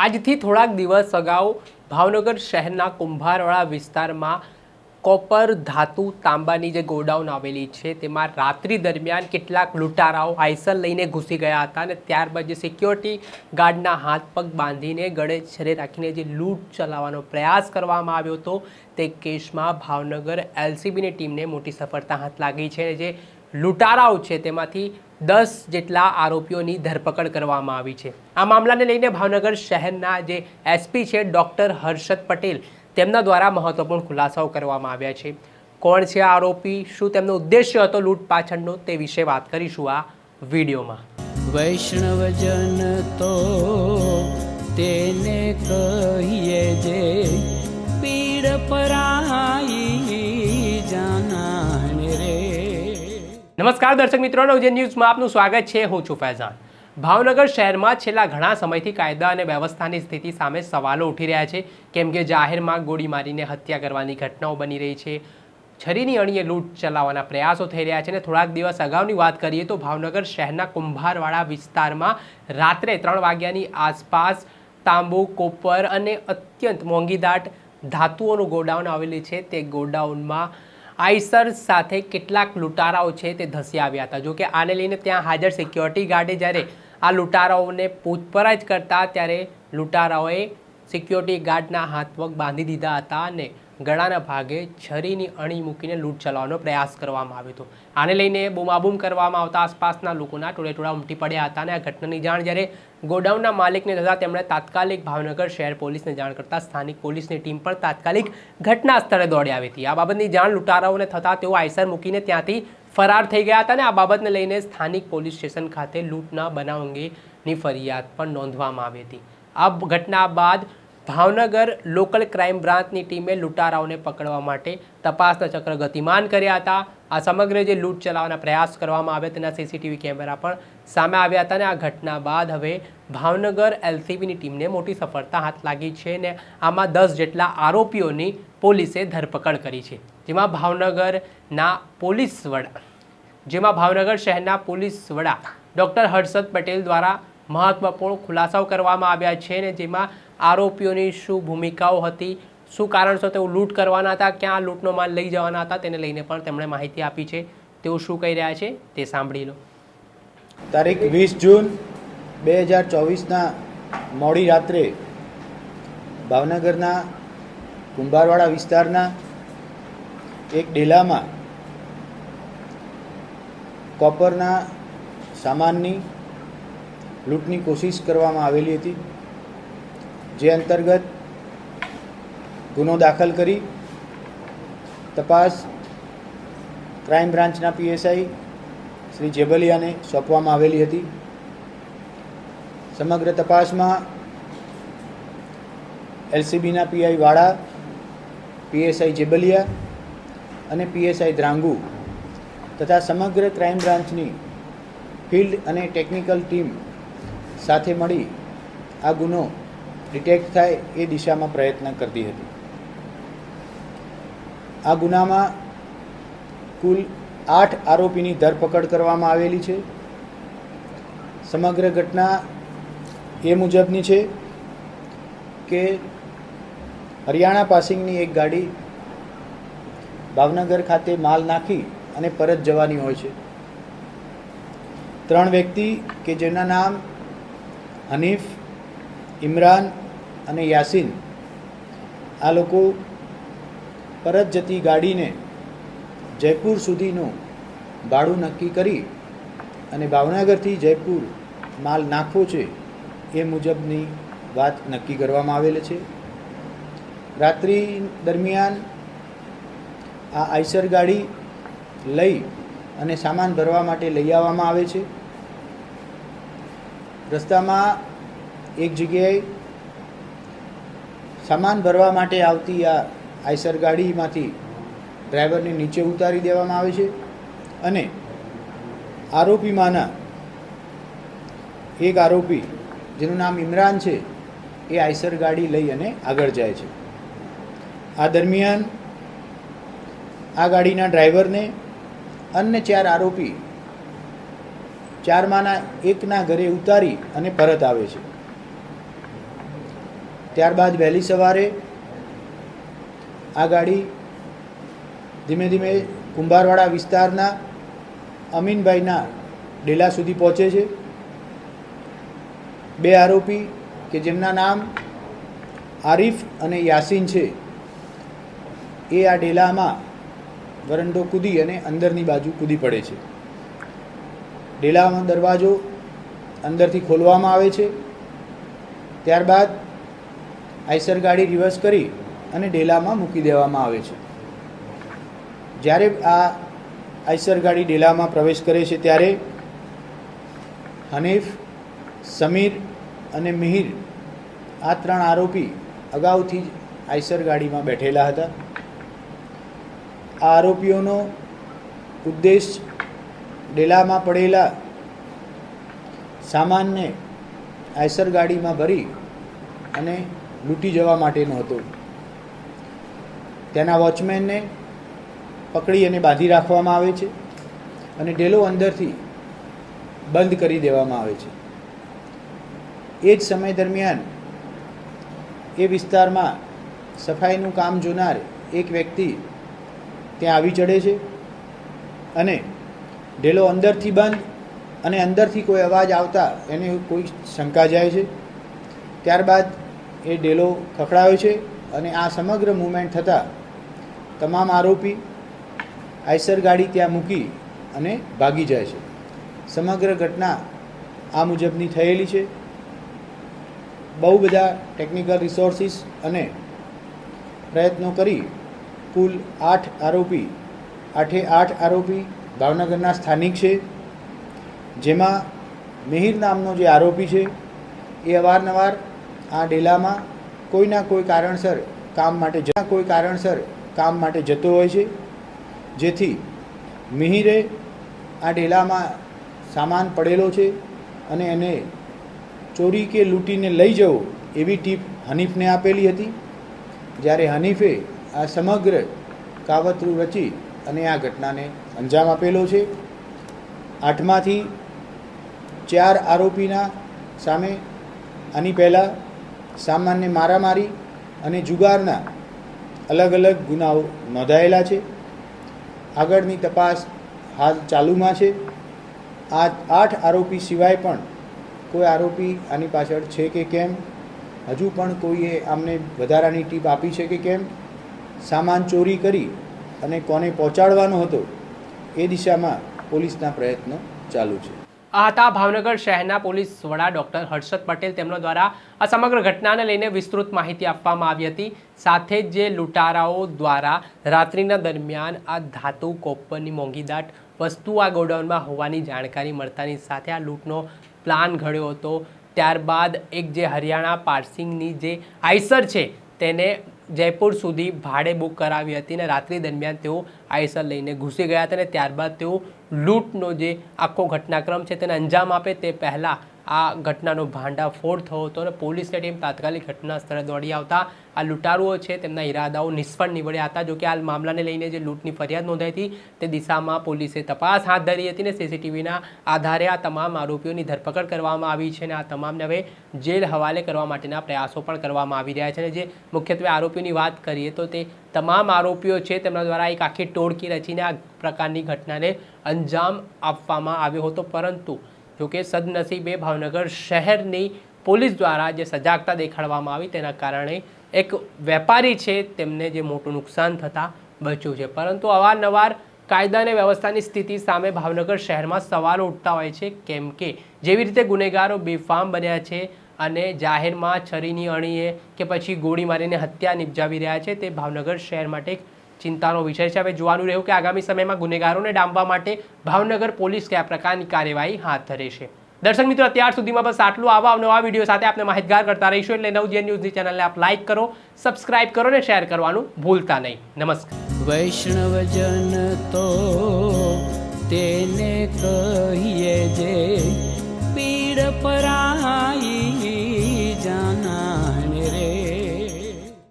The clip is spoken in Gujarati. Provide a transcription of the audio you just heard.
આજથી થોડાક દિવસ અગાઉ ભાવનગર શહેરના કુંભારવાળા વિસ્તારમાં કોપર ધાતુ તાંબાની જે ગોડાઉન આવેલી છે, તેમાં રાત્રિ દરમિયાન કેટલાક લૂંટારાઓ આઈસર લઈને ઘૂસી ગયા હતા અને ત્યારબાદ જે સિક્યોરિટી ગાર્ડના હાથ પગ બાંધીને ગળે છરે રાખીને જે લૂંટ ચલાવવાનો પ્રયાસ કરવામાં આવ્યો હતો, તે કેસમાં ભાવનગર એલસીબીની ટીમને મોટી સફળતા હાથ લાગી છે જે લૂંટારાઓ છે તેમાંથી દસ જેટલા આરોપીઓની ધરપકડ કરવામાં આવી છે. આ મામલાને લઈને ભાવનગર શહેરના જે એસપી છે ડૉક્ટર હર્ષદ પટેલ તેમના દ્વારા મહત્વપૂર્ણ ખુલાસાઓ કરવામાં આવ્યા છે. કોણ છે આરોપી? શું તેમનો ઉદ્દેશ્ય હતો લૂંટ પાછળનો? તે વિશે વાત કરીશું આ વિડીયોમાં. વૈષ્ણવજન તો તેને કહીએ જે પીડ પરાઈ નમસ્કાર દર્શક મિત્રો જે ન્યૂઝમાં આપનું સ્વાગત છે. હું છું ફૈઝાન. ભાવનગર શહેરમાં છેલ્લા ઘણા સમયથી કાયદા અને વ્યવસ્થાની સ્થિતિ સામે સવાલો ઉઠી રહ્યા છે. કેમ કે જાહેરમાં ગોળી મારીને હત્યા કરવાની ઘટનાઓ બની રહી છે. છરીની અણીએ લૂંટ ચલાવવાના પ્રયાસો થઈ રહ્યા છે અને થોડાક દિવસ અગાઉની વાત કરીએ તો ભાવનગર શહેરના કુંભારવાડા વિસ્તારમાં રાત્રે ત્રણ વાગ્યાની આસપાસ તાંબુ, કોપર અને અત્યંત મોંઘીદાટ ધાતુઓનું ગોડાઉન આવેલી છે. તે ગોડાઉનમાં આઈસર સાથે કેટલાક લૂંટારાઓ છે તે ધસી આવ્યા હતા. જોકે આને લઈને ત્યાં હાજર સિક્યોરિટી ગાર્ડે જ્યારે આ લૂંટારાઓને પૂછપરછ કરતા ત્યારે લૂંટારાઓએ સિક્યોરિટી ગાર્ડના હાથ પગ બાંધી દીધા હતા અને ગળાના ભાગે છરીની અણી મૂકીને લૂંટ ચલાવવાનો પ્રયાસ કરવામાં આવ્યો હતો. આને લઈને બૂમાબૂમ કરવામાં આવતા આસપાસના લોકોના ટોળેટોળા ઉમટી પડ્યા હતા અને આ ઘટનાની જાણ જ્યારે ગોડાઉનના માલિકને થતાં તેમણે તાત્કાલિક ભાવનગર શહેર પોલીસને જાણ કરતાં સ્થાનિક પોલીસની ટીમ પણ તાત્કાલિક ઘટના સ્થળે દોડી આવી હતી. આ બાબતની જાણ લૂંટારાઓને થતાં તેઓ આઈસર મૂકીને ત્યાંથી ફરાર થઈ ગયા હતા અને આ બાબતને લઈને સ્થાનિક પોલીસ સ્ટેશન ખાતે લૂંટના બનાવ અંગેની ફરિયાદ પણ નોંધવામાં આવી હતી. આ ઘટના બાદ ભાવનગર લોકલ ક્રાઇમ બ્રાન્ચની ટીમે લૂંટારાઓને પકડવા માટે તપાસના ચક્ર ગતિમાન કર્યા હતા. આ સમગ્ર જે લૂંટ ચલાવવાના પ્રયાસ કરવામાં આવ્યા તેના સીસીટીવી કેમેરા પણ સામે આવ્યા હતા અને આ ઘટના બાદ હવે ભાવનગર એલસીબીની ટીમને મોટી સફળતા હાથ લાગી છે અને આમાં દસ જેટલા આરોપીઓની પોલીસે ધરપકડ કરી છે. જેમાં ભાવનગરના પોલીસ વડા, જેમાં ભાવનગર શહેરના પોલીસ વડા ડૉક્ટર હર્ષદ પટેલ દ્વારા મહત્વપૂર્ણ ખુલાસાઓ કરવામાં આવ્યા છે ને જેમાં આરોપીઓની શું ભૂમિકાઓ હતી, શું કારણસર તેઓ લૂંટ કરવાના હતા, ક્યાં લૂંટનો માલ લઈ જવાના હતા, તેને લઈને પણ તેમણે માહિતી આપી છે. તેઓ શું કહી રહ્યા છે તે સાંભળી લો. તારીખ વીસ જૂન બે હજાર ચોવીસના મોડી રાત્રે ભાવનગરના કુંભારવાડા વિસ્તારના એક ડેલામાં કોપરના સામાનની લૂંટની કોશિશ કરવામાં આવેલી હતી, જે અંતર્ગત ગુનો દાખલ કરી, તપાસ ક્રાઇમ બ્રાન્ચના પીએસઆઈ શ્રી જેબલિયાને સોંપવામાં આવેલી હતી. સમગ્ર તપાસમાં એલસીબીના પીઆઈ વાળા, પીએસઆઈ જેબલિયા અને પીએસઆઈ દ્રાંગુ તથા સમગ્ર ક્રાઇમ બ્રાન્ચની ફિલ્ડ અને ટેકનિકલ ટીમ સાથે મળી આ ગુનો ડિટેક્ટ થાય એ દિશામાં પ્રયત્ન કરતી હતી. આ ગુનામાં કુલ આઠ આરોપીની ધરપકડ કરવામાં આવેલી છે. સમગ્ર ઘટના એ મુજબની છે કે હરિયાણા પાસિંગની એક ગાડી ભાવનગર ખાતે માલ નાખી અને પરત જવાની હોય છે. ત્રણ વ્યક્તિ કે જેના નામ હનીફ, ઇમરાન અને યાસીન આ લોકો પરત જતી ગાડીને જયપુર સુધીનું ભાડું નક્કી કરી અને ભાવનગરથી જયપુર માલ નાખવો છે એ મુજબની વાત નક્કી કરવામાં આવેલ છે. રાત્રિ દરમિયાન આ આઈસર ગાડી લઈ અને સામાન ભરવા માટે લઈ આવવામાં આવે છે. રસ્તામાં એક જગ્યાએ સામાન ભરવા માટે આવતી આ આઈસર ગાડીમાંથી ડ્રાઈવરને નીચે ઉતારી દેવામાં આવે છે અને આરોપીમાંના એક આરોપી, જેનું નામ ઇમરાન છે, એ આઈસર ગાડી લઈ અને આગળ જાય છે. આ દરમિયાન આ ગાડીના ડ્રાઈવરને અન્ય ચાર આરોપી ચારમાંના એકના ઘરે ઉતારી અને પરત આવે છે. ત્યારબાદ વહેલી સવારે આ ગાડી ધીમે ધીમે કુંભારવાડા વિસ્તારના અમીનભાઈના ડેલા સુધી પહોંચે છે. બે આરોપી કે જેમના નામ આરીફ અને યાસીન છે, એ આ ડેલામાં વરંડો કૂદી અને અંદરની બાજુ કૂદી પડે છે. ડેલામાં દરવાજો અંદરથી ખોલવામાં આવે છે. ત્યારબાદ આઈસર ગાડી રિવર્સ કરી અને ડેલામાં મૂકી દેવામાં આવે છે. જ્યારે આ આઈસર ગાડી ડેલામાં પ્રવેશ કરે છે ત્યારે હનીફ, સમીર અને મિહિર આ ત્રણ આરોપી અગાઉથી જ આઈસર ગાડીમાં બેઠેલા હતા. આ આરોપીઓનો ઉદ્દેશ ડેલામાં પડેલા સામાનને આયસર ગાડીમાં ભરી અને લૂંટી જવા માટેનો હતો. તેના વોચમેનને પકડી અને બાંધી રાખવામાં આવે છે અને ડેલો અંદરથી બંધ કરી દેવામાં આવે છે. એ જ સમય દરમિયાન એ વિસ્તારમાં સફાઈનું કામ જોનાર એક વ્યક્તિ ત્યાં આવી ચડે છે અને ઢેલો અંદરથી બંધ અને અંદરથી કોઈ અવાજ આવતા એને કોઈ શંકા જાય છે. ત્યારબાદ એ ડેલો ખખડાયો છે અને આ સમગ્ર મુવમેન્ટ થતાં તમામ આરોપી આઈસર ગાડી ત્યાં મૂકી અને ભાગી જાય છે. સમગ્ર ઘટના આ મુજબની થયેલી છે. બહુ બધા ટેકનિકલ રિસોર્સિસ અને પ્રયત્નો કરી કુલ આઠ આરોપી, આઠે આઠ આરોપી ભાવનગરના સ્થાનિક છે. જેમાં મિહિર નામનો જે આરોપી છે, એ અવારનવાર આ ડેલામાં કોઈના કોઈ કારણસર કામ માટે જ્યાં કોઈ કારણસર કામ માટે જતો હોય છે. જેથી મિહિરે આ ડેલામાં સામાન પડેલો છે અને એને ચોરી કે લૂંટીને લઈ જવો એવી ટીપ હનીફને આપેલી હતી. જ્યારે હનીફે આ સમગ્ર કાવતરું રચી અને આ ઘટનાને અંજામ આપેલો છે. આઠમાંથી ચાર આરોપીના સામે આની પહેલાં સામાન્ય મારામારી અને જુગારના અલગ અલગ ગુનાઓ નોંધાયેલા છે. આગળની તપાસ હાલ ચાલુમાં છે. આ આઠ આરોપી સિવાય પણ કોઈ આરોપી આની પાછળ છે કે કેમ? હજુ પણ કોઈએ આમને વધારાની ટીપ આપી છે કે કેમ? સામાન ચોરી કરી અને કોને પહોંચાડવાનો હતો, એ દિશામાં પોલીસના પ્રયત્નો ચાલુ છે. આ હતા ભાવનગર શહેરના પોલીસ વડા ડોક્ટર હર્ષદ પટેલ. તેમના દ્વારા આ સમગ્ર ઘટનાને લઈને વિસ્તૃત માહિતી આપવામાં આવી હતી. સાથે જ જે લૂંટારાઓ દ્વારા રાત્રિના દરમિયાન આ ધાતુ કોપરની મોંઘીદાટ વસ્તુ આ ગોડાઉનમાં હોવાની જાણકારી મળતાની સાથે આ લૂંટનો પ્લાન ઘડ્યો હતો. ત્યારબાદ એક જે હરિયાણા પાર્સિંગની જે આઈસર છે, તેને જયપુર સુધી ભાડે બુક કરાવી હતી અને રાત્રિ દરમિયાન તેઓ આઈસર લઈને ઘૂસી ગયા હતા અને ત્યારબાદ તેઓ લૂંટનો જે આખો ઘટનાક્રમ છે તેને અંજામ આપે તે પહેલાં આ ઘટનાનો ભાંડાફોડ થયો હતો અને પોલીસની ટીમ તાત્કાલિક ઘટના સ્થળે દોડી આવતા આ લૂંટારુઓ છે તેમના ઈરાદાઓ નિષ્ફળ નીવડ્યા હતા. જો કે આ મામલાને લઈને જે લૂંટની ફરિયાદ નોંધાઈ હતી, તે દિશામાં પોલીસે તપાસ હાથ ધરી હતી અને સીસીટીવીના આધારે આ તમામ આરોપીઓની ધરપકડ કરવામાં આવી છે અને આ તમામને હવે જેલ હવાલે કરવા માટેના પ્રયાસો પણ કરવામાં આવી રહ્યા છે. અને જે મુખ્યત્વે આરોપીઓની વાત કરીએ તો તે તમામ આરોપીઓ છે, તેમના દ્વારા એક આખી ટોળકી રચીને આ પ્રકારની ઘટનાને અંજામ આપવામાં આવ્યો હતો. પરંતુ જોકે સદનસીબે ભાવનગર શહેરની પોલીસ દ્વારા જે સજાગતા દેખાડવામાં આવી તેના કારણે એક વેપારી છે, તેમને જે મોટું નુકસાન થતાં બચ્યું છે. પરંતુ અવારનવાર કાયદા અને વ્યવસ્થાની સ્થિતિ સામે ભાવનગર શહેરમાં સવાલો ઉઠતા હોય છે, કેમ કે જેવી રીતે ગુનેગારો બેફામ બન્યા છે અને જાહેરમાં છરીની અણીએ કે પછી ગોળી મારીને હત્યા નિપજાવી રહ્યા છે, તે ભાવનગર શહેર માટે એક ચિંતાનો વિષય છે. હવે જોવાનું રહ્યું કે આગામી સમયમાં ગુનેગારોને ડામવા માટે ભાવનગર પોલીસ કયા પ્રકારની કાર્યવાહી હાથ ધરે છે. દર્શક મિત્રો, અત્યાર સુધીમાં બસ આટલું. આવા નવા વીડિયો સાથે આપણે માહિતગાર કરતા રહીશું એટલે નવજીવન ન્યૂઝની ચેનલને આપ લાઇક કરો, સબસ્ક્રાઇબ કરો અને શેર કરવાનું ભૂલતા નહીં. નમસ્કાર. વૈષ્ણવજન તો તેને કહીએ જે પીડ પરાઈ